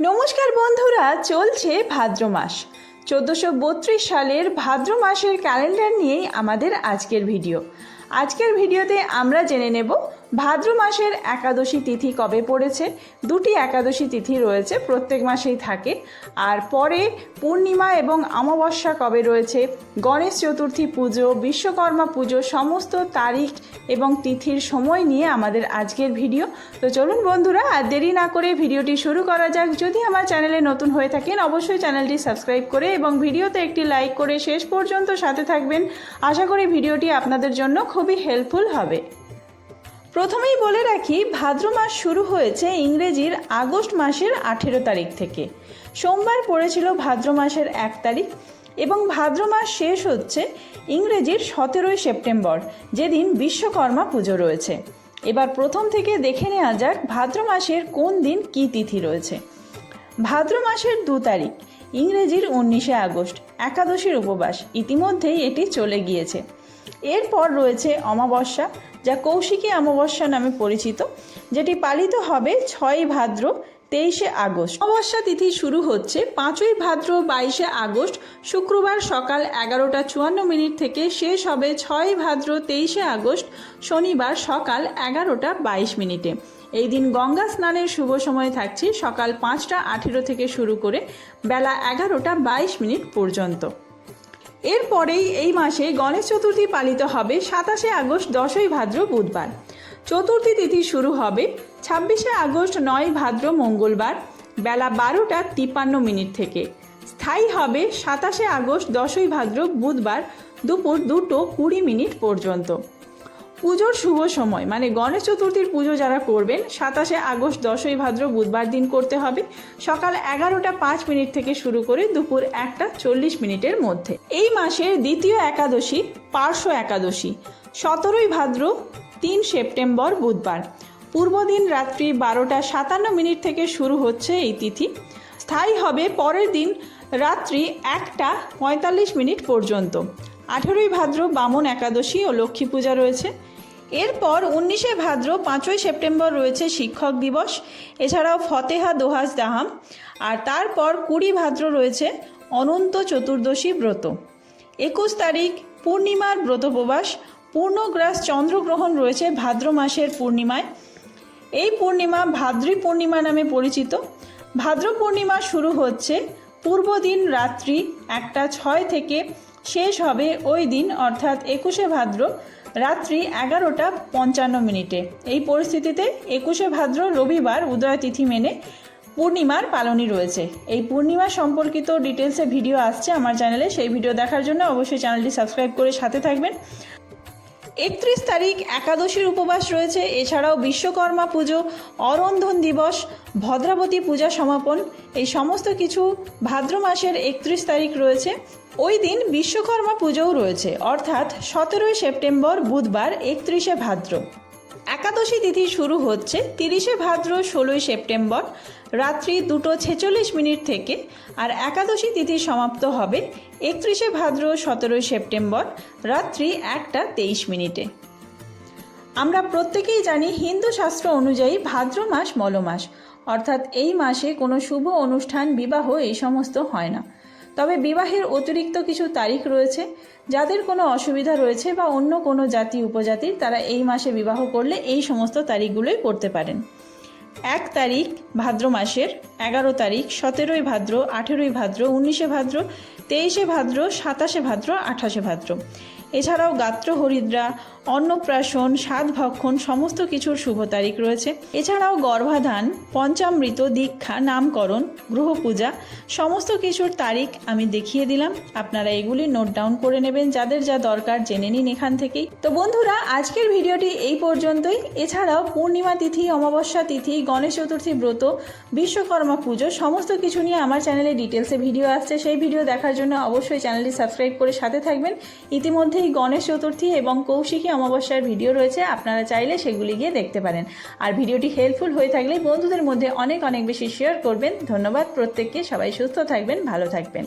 নমস্কার বন্ধুরা, চলছে ভাদ্র মাস। চোদ্দোশো বত্রিশ সালের ভাদ্র মাসের ক্যালেন্ডার নিয়েই আমাদের আজকের ভিডিও আজকের ভিডিওতে আমরা জেনে নেব ভাদ্র মাসের একাদশী তিথি কবে পড়েছে? দুটি একাদশী তিথি রয়েছে, প্রত্যেক মাসেই থাকে। আর পরে পূর্ণিমা এবং অমাবস্যা কবে রয়েছে? গণেশ চতুর্থী পুজো, বিশ্বকর্মা পুজো, সমস্ত তারিখ এবং তিথির সময় নিয়ে আমাদের আজকের ভিডিও। তো চলুন বন্ধুরা, আর দেরি না করে ভিডিওটি শুরু করা যাক। যদি আমার চ্যানেলে নতুন হয়ে থাকেন, অবশ্যই চ্যানেলটি সাবস্ক্রাইব করে এবং ভিডিওতে একটি লাইক করে শেষ পর্যন্ত সাথে থাকবেন। আশা করি ভিডিওটি আপনাদের জন্য খুবই হেল্পফুল হবে। প্রথমেই বলে রাখি, ভাদ্র মাস শুরু হয়েছে ইংরেজির আগস্ট মাসের আঠেরো তারিখ থেকে। সোমবার পড়েছিল ভাদ্র মাসের এক তারিখ এবং ভাদ্র মাস শেষ হচ্ছে ইংরেজির সতেরোই সেপ্টেম্বর, যেদিন বিশ্বকর্মা পুজো রয়েছে। এবার প্রথম থেকে দেখে নেওয়া যাক ভাদ্র মাসের কোন দিন কী তিথি রয়েছে। ভাদ্র মাসের দু তারিখ, ইংরেজির উনিশে আগস্ট, একাদশীর উপবাস, ইতিমধ্যেই এটি চলে গিয়েছে। এরপর রয়েছে অমাবস্যা যা কৌশিকী অমাবস্যা নামে পরিচিত, যেটি পালিত হবে ছয়ই ভাদ্র তেইশে আগস্ট। অমাবস্যা তিথি শুরু হচ্ছে পাঁচই ভাদ্র বাইশে আগস্ট, শুক্রবার সকাল এগারোটা চুয়ান্ন মিনিট থেকে শেষ হবে ছয়ই ভাদ্র তেইশে আগস্ট, শনিবার সকাল এগারোটা বাইশ মিনিটে। এই দিন গঙ্গা স্নানের শুভ সময় থাকছে সকাল পাঁচটা আঠেরো থেকে শুরু করে বেলা এগারোটা বাইশ মিনিট পর্যন্ত। এরপরেই এই মাসে গণেশ চতুর্থী পালিত হবে সাতাশে আগস্ট, দশই ভাদ্র বুধবার। চতুর্থী তিথি শুরু হবে ছাব্বিশে আগস্ট, নয় ভাদ্র মঙ্গলবার, বেলা বারোটা তিপ্পান্ন মিনিট থেকে। স্থায়ী হবে সাতাশে আগস্ট, দশই ভাদ্র বুধবার দুপুর দুটো কুড়ি মিনিট পর্যন্ত। পুজোর শুভ সময়। মানে গণেশ চতুর্থীর পুজো যারা করবেন, সাতাশে আগস্ট, দশই ভাদ্র বুধবার দিন করতে হবে। সকাল এগারোটা পাঁচ মিনিট থেকে শুরু করে দুপুর একটা চল্লিশ মিনিটের মধ্যে। এই মাসের দ্বিতীয় একাদশী, পার্শ্ব একাদশী। সতেরোই ভাদ্র, তিন সেপ্টেম্বর বুধবার। পূর্বদিন রাত্রি বারোটা সাতান্ন মিনিট থেকে শুরু হচ্ছে এই তিথি। স্থায়ী হবে পরের দিন রাত্রি একটা পঁয়তাল্লিশ মিনিট পর্যন্ত। আঠেরোই ভাদ্র, বামন একাদশী ও লক্ষ্মী পূজা রয়েছে। এরপর উনিশে ভাদ্র, পাঁচই সেপ্টেম্বর রয়েছে শিক্ষক দিবস, এছাড়াও ফতেহা দোহাজ দাহাম, আর তারপর কুড়ি ভাদ্র রয়েছে অনন্ত চতুর্দশী ব্রত। একুশ তারিখ, পূর্ণিমার ব্রতপ্রবাস পূর্ণগ্রাস চন্দ্রগ্রহণ রয়েছে ভাদ্র মাসের পূর্ণিমায়। এই পূর্ণিমা ভাদ্রী পূর্ণিমা নামে পরিচিত। ভাদ্র পূর্ণিমা শুরু হচ্ছে পূর্ব দিন রাত্রি একটা ছয় থেকে শেষ হবে ওই দিন, অর্থাৎ একুশে ভাদ্র রাত্রি এগারোটা পঞ্চান্ন মিনিটে। এই পরিস্থিতিতে একুশে ভাদ্র রবিবার উদয় তিথি মেনে পূর্ণিমার পালনই রয়েছে। এই পূর্ণিমা সম্পর্কিত ডিটেলসে ভিডিও আসছে আমার চ্যানেলে সেই ভিডিও দেখার জন্য অবশ্যই চ্যানেলটি সাবস্ক্রাইব করে সাথে থাকবেন। একত্রিশ তারিখ একাদশীর উপবাস রয়েছে। এছাড়াও বিশ্বকর্মা পুজো, অরন্ধন দিবস, ভদ্রাবতী পূজা সমাপন, এই সমস্ত কিছু ভাদ্র মাসের একত্রিশ তারিখ রয়েছে। ওই দিন বিশ্বকর্মা পুজোও রয়েছে, অর্থাৎ সতেরোই সেপ্টেম্বর বুধবার একত্রিশে ভাদ্র। একাদশী তিথি শুরু হচ্ছে তিরিশে ভাদ্র ষোলোই সেপ্টেম্বর রাত্রি দুটো ছেচল্লিশ মিনিট থেকে, আর একাদশী তিথি সমাপ্ত হবে একত্রিশে ভাদ্র সতেরোই সেপ্টেম্বর রাত্রি একটা তেইশ মিনিটে। আমরা প্রত্যেকেই জানি হিন্দু শাস্ত্র অনুযায়ী ভাদ্র মাস মলমাস, অর্থাৎ এই মাসে কোনো শুভ অনুষ্ঠান, বিবাহ এই সমস্ত হয় না। তবে বিবাহের অতিরিক্ত কিছু তারিখ রয়েছে। যাদের কোনো অসুবিধা রয়েছে বা অন্য কোনো জাতি উপজাতির তারা এই মাসে বিবাহ করলে এই সমস্ত তারিখগুলোই করতে পারেন। এক তারিখ ভাদ্র মাসের, এগারো তারিখ সতেরোই ভাদ্র, আঠেরোই ভাদ্র, উনিশে ভাদ্র, তেইশে ভাদ্র, সাতাশে ভাদ্র, আঠাশে ভাদ্র। এছাড়াও গাত্র হরিদ্রা অন্নপ্রাশন সাত ভক্ষণ সমস্ত কিছুর শুভ তারিখ রয়েছে। এছাড়াও গর্ভাধান, পঞ্চামৃত, দীক্ষা, নামকরণ গ্রহ পূজা সমস্ত কিছুর তারিখ আমি দেখিয়ে দিলাম। আপনারা এগুলি নোট ডাউন করে নেবেন, যাদের যা দরকার জেনে নিন এখান থেকেই। তো বন্ধুরা, আজকের ভিডিওটি এই পর্যন্তই। এছাড়াও পূর্ণিমা তিথি, অমাবস্যা তিথি, গণেশ চতুর্থী ব্রত, বিশ্বকর্মা পুজো, সমস্ত কিছু নিয়ে আমার চ্যানেলে ডিটেলসে ভিডিও আসছে। সেই ভিডিও দেখার জন্য অবশ্যই চ্যানেলটি সাবস্ক্রাইব করে সাথে থাকবেন। ইতিমধ্যেই গণেশ চতুর্থী এবং কৌশিকী অমাবস্যার ভিডিও রয়েছে, আপনারা চাইলে সেগুলি গিয়ে দেখতে পারেন। আর ভিডিওটি হেল্পফুল হয়ে থাকলে বন্ধুদের মধ্যে অনেক অনেক বেশি শেয়ার করবেন। ধন্যবাদ, প্রত্যেককে সবাই সুস্থ থাকবেন, ভালো থাকবেন।